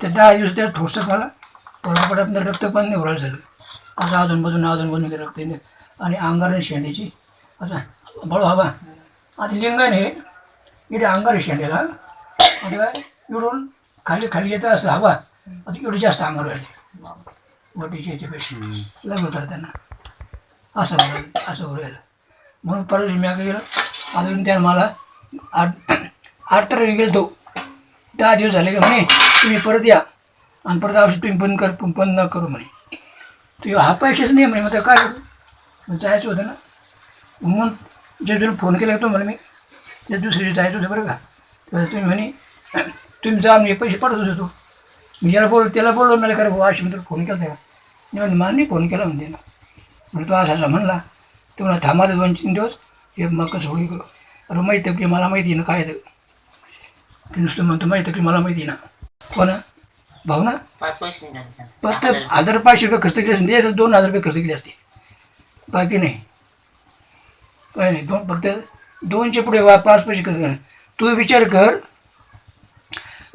ते दहा दिवस त्या ठोसं मला पटापटात रक्त पण नाही उरायला झालं. आता अजून बाजून अजून बाजून रक्त येणे. आणि अंगाने शेंड्याची असं बळ हवा आता लिंगण हे इथे अंगार शेंड्याला आता इकडून खाली खाली येतं असं हवा. आता एवढी जास्त अंगावर राहिले वटीच्या याच्यापेक्षा लग्न होतात त्यांना असं उरायला असं उरायला म्हणून परत मी केलं अजून त्यानं मला आठ आठ तारीख गेलो दहा दिवस झाले का म्हणे तुम्ही परत या. आणि परत औषध तुम्ही बंद कर बंद न करू म्हणे. तुम्ही हा पैसेच नाही म्हणे मग काय करू? जायचं होतं ना. म्हणून जे फोन केला होता मला मी ते दुसरी जायचं होतं बरं का. तर तुम्ही म्हणे तुम्ही जा मी पैसे पाठवत होतो मी याला बोल त्याला बोललो मला खरं भाऊ अशी म्हणतो फोन केला. होता मी म्हणजे मला फोन केला म्हणते ना म्हणजे तो असा म्हणला तुम्हाला थांबा दोन तीन दिवस हे मग कसं होईल. करू अरे माहिती आहे की मला माहिती आहे ना काय ते नुसतं म्हणतो माहिती आहे की मला माहिती ना. कोण? भाऊ ना? पाच नाही झाले. फक्त. हजार पाचशे रुपये खर्च केले असते त्याच्यात दोन हजार रुपये खर्च केले असते बाकी नाही. काय नाही दोन फक्त दोनशे पुढे वा पाच पैसे खर्च कर तू विचार कर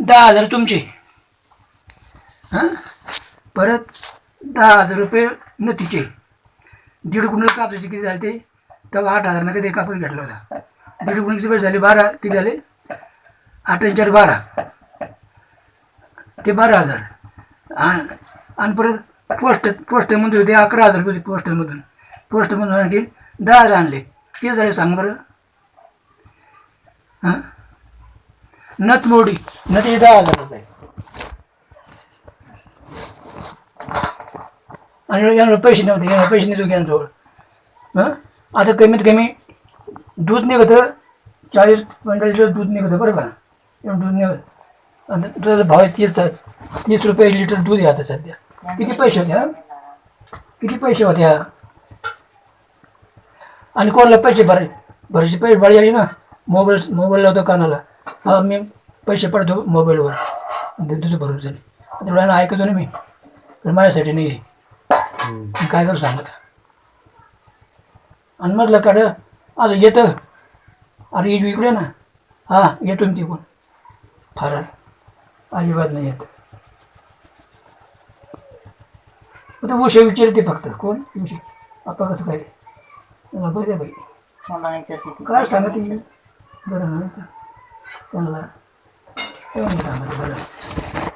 दहा हजार तुमचे. हां? परत दहा हजार रुपये नतीचे दीड गुंड कापसाचे किती झाले ते? तेव्हा आठ हजार कधी कापूस घेतला होता. दीड गुंड किती पैसे झाले बारा किती झाले? आठ चार बारा. ते बारा हजार. आणि आणि परत पोस्ट पोस्टमधून होते अकरा हजार रुपये पोस्टमधून पोस्टमधून आणखी दहा हजार आणले. ते झाले सांग बरं. हां? नथ मोडी. नथी दहा हजार रुपये. आणि यांना पैसे नव्हते. यांना पैसे नव्हते यांजवळ हां? आता कमीत कमी दूध निघतं चाळीस पंचाळीस लिटर दूध निघतं बरं का एवढं दूध निघत आणि दुधाचा भाव आहे तीस तीस रुपये लिटर दूध आहे आता सध्या. किती पैसे होते हा? किती पैसे होते हा? आणि कोणाला पैसे भराय भरायचे? पैसे भरायचे आली ना मोबाईल मोबाईल लावतो कानाला. हा मी पैसे पडतो मोबाईलवर. तुझं भरून आता डोळ्यानं ऐकतो ना मी माझ्यासाठी नाही आहे. मी काय करू सांगत आणि मधलं काढ. आज येतं. अरे इकडे ना. हा येतो मी तिकडून. फार अजिबात नाही येत. आता उशा विचारते फक्त. कोण? उशी आपा कसं काय? मला बरं बाई. काय सांगते मी बरं नाही का त्यांना सांगत बरं.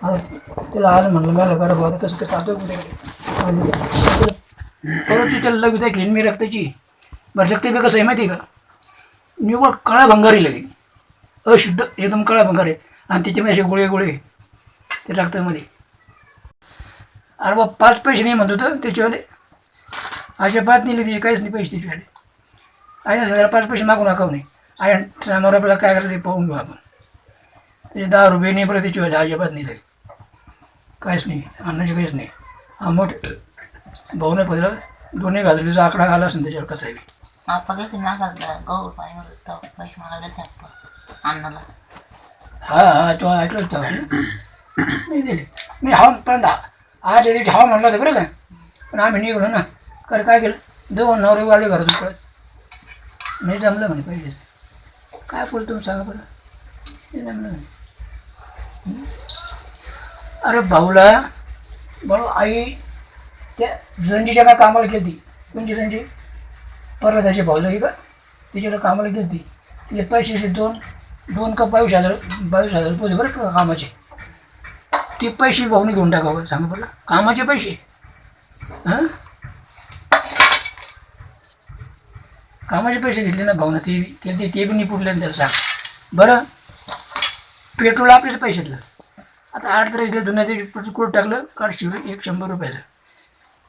आता त्याला आलं म्हणलं मला बरं बाबा कसं कसं आता कुठे? परत ती त्याला लगेच ऐकली मी रक्ताची बरं रक्त बी कसं आहे माहिती आहे का? निव्वळ काळा भंगारी लगे अशुद्ध एकदम काळा भंगार आहे आणि त्याच्यामध्ये असे गोळे गोळे ते रक्तामध्ये. अरे बा पाच पैसे नाही म्हणत होतं त्याच्यामध्ये अशा पाच नाही लिहिली काहीच नाही पैसे त्याच्याकडे आहे जरा पाच पैसे मागू नका नाही आहे समोर आपल्याला काय करायचं ते पाहून घेऊ आपण. ते दहा रुपये नाही बरं त्याच्यावाले अजिबात नाही काहीच नाही अन्नाचे काहीच नाही. हा मोठ भाऊने पदला दोन्ही घालरीचा आकडा आला असेल त्याच्यावर कसा आहे अन्नाला हा हा तो ऐकलं होतं. नाही दिले मी हा पण आज दिवशी हा म्हणलं होतं बरं का. पण आम्ही निघलो ना. कर काय केलं? दोन नवरे वाढले घरातून पळत. नाही जमलं म्हणे पहिले. काय बोलतो तुम्ही सांगा बरं. ते जमलं म्हणे. अरे भाऊला भाऊ आई त्या जंजीच्या का कामाला गेली कोणती जंजी? परत त्याची भाऊ लगी का तिच्याकडे कामाला गेली तिचे पैसे असे दोन दोन का बावीस हजार बावीस हजार रुपये बरं का कामाचे. ते पैसे भाऊनी घेऊन टाकावं सांगा बरं. कामाचे पैसे? हां? कामाचे पैसे घेतले ना भाऊनं ते ते ते ते बी नाही पुरले ना त्याला सांग. बरं? पेट्रोल आपल्याच पैशातलं. आता आठ तारीख गेलं जुन्या दिवशी कुठं टाकलं? कार्ड शिवलं एक शंभर रुपयाचं.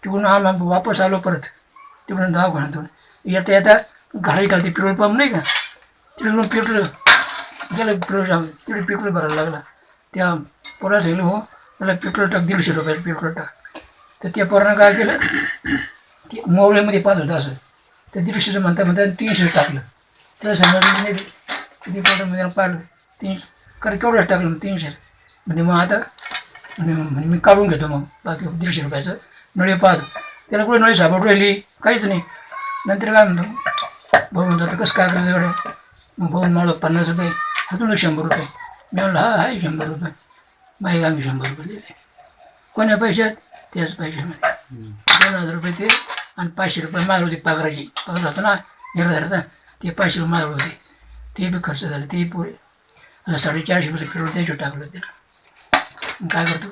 तिकडून आम्ही वापस आलो परत. तिकडून दवाखान्यातून. येता येता घाई घालते पेट्रोल पंप नाही का? तिकडून पेट्रोल त्याला पेट्रोल टाक तिकडे पेट्रोल भरायला लागला. त्या पोराला सांगितलं हो मला पेट्रोल टाक दीडशे रुपयाला पेट्रोल टाक. तर त्या पोरानं काय केलं? की मोवळ्यामध्ये पाच होतं असं. तर दीडशेचं म्हणता म्हणता तीनशे टाकलं. त्याला सांगितलं नाही किती पोटामध्ये पाडलं तीन कारण केवढं टाकलं मग तीनशे? म्हणजे मग आता म्हणे म्हणे मी काढून घेतो मग. बाकी दीडशे रुपयाचं नळी पाच त्याला कुठे नळी सापड राहिली? काहीच नाही. नंतर काय म्हणतो? भाऊ म्हणतो आता कसं काय करायचं मग भाऊ मला पन्नास रुपये हातून शंभर रुपये. मी म्हणलं हा आहे शंभर रुपये. बाईक आम्ही शंभर रुपये दिले. कोण्या पैशात? त्याच पैशामध्ये. दोन हजार रुपये ते आणि पाचशे रुपये मागले होते पगाराची पगार होता ना? निर्धाराचा ते पाचशे रुपये मागले होते. ते बी खर्च झाले. ते पुरे आता साडेचारशे रुपये किलो त्याच्यावर टाकलं त्याला. काय करतो?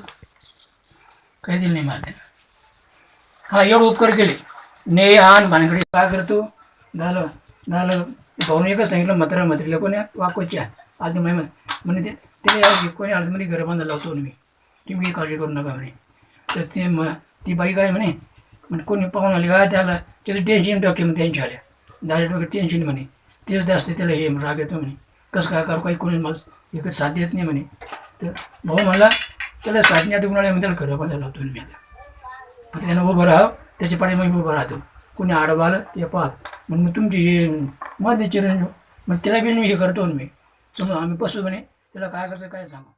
काही दिलं नाही मला त्यानं हा एवढं उपकार केले. ने आण भानगडी काय करतो? झालं झालं. भाऊन एकच सांगितलं म्हातारा म्हात्रीला कोणी वाकोच्या? आज माहिती म्हणे ते त्याला यावं कोणी आतमध्ये घर बांधायला लावतो मी. तुम्ही काळजी करू नका म्हणे. तर ते म ती बाई काय म्हणे म्हणजे कोणी पाहून आली काय त्याला त्याचं टेन्शन डोके मग त्यांच्या आल्या दादा डोके टेन्शन म्हणे. तेच जास्त त्याला हे राग येतो म्हणे. कसं काय करू काही कोणी मला इकडे साथ देत नाही म्हणे. तर भाऊ म्हणला त्याला साथ नाही आता कुणाला त्याला खरं बांधायला लावतो मी आता. त्यानं उभं राहावं त्याच्या पाणी मग उभं राहतो. कोणी आडवालं ते पाहत मग मग तुमची हे मग मग त्याला बी हे करतो मी. समजा आम्ही पसू म्हणे त्याला काय करतो काय सांगा.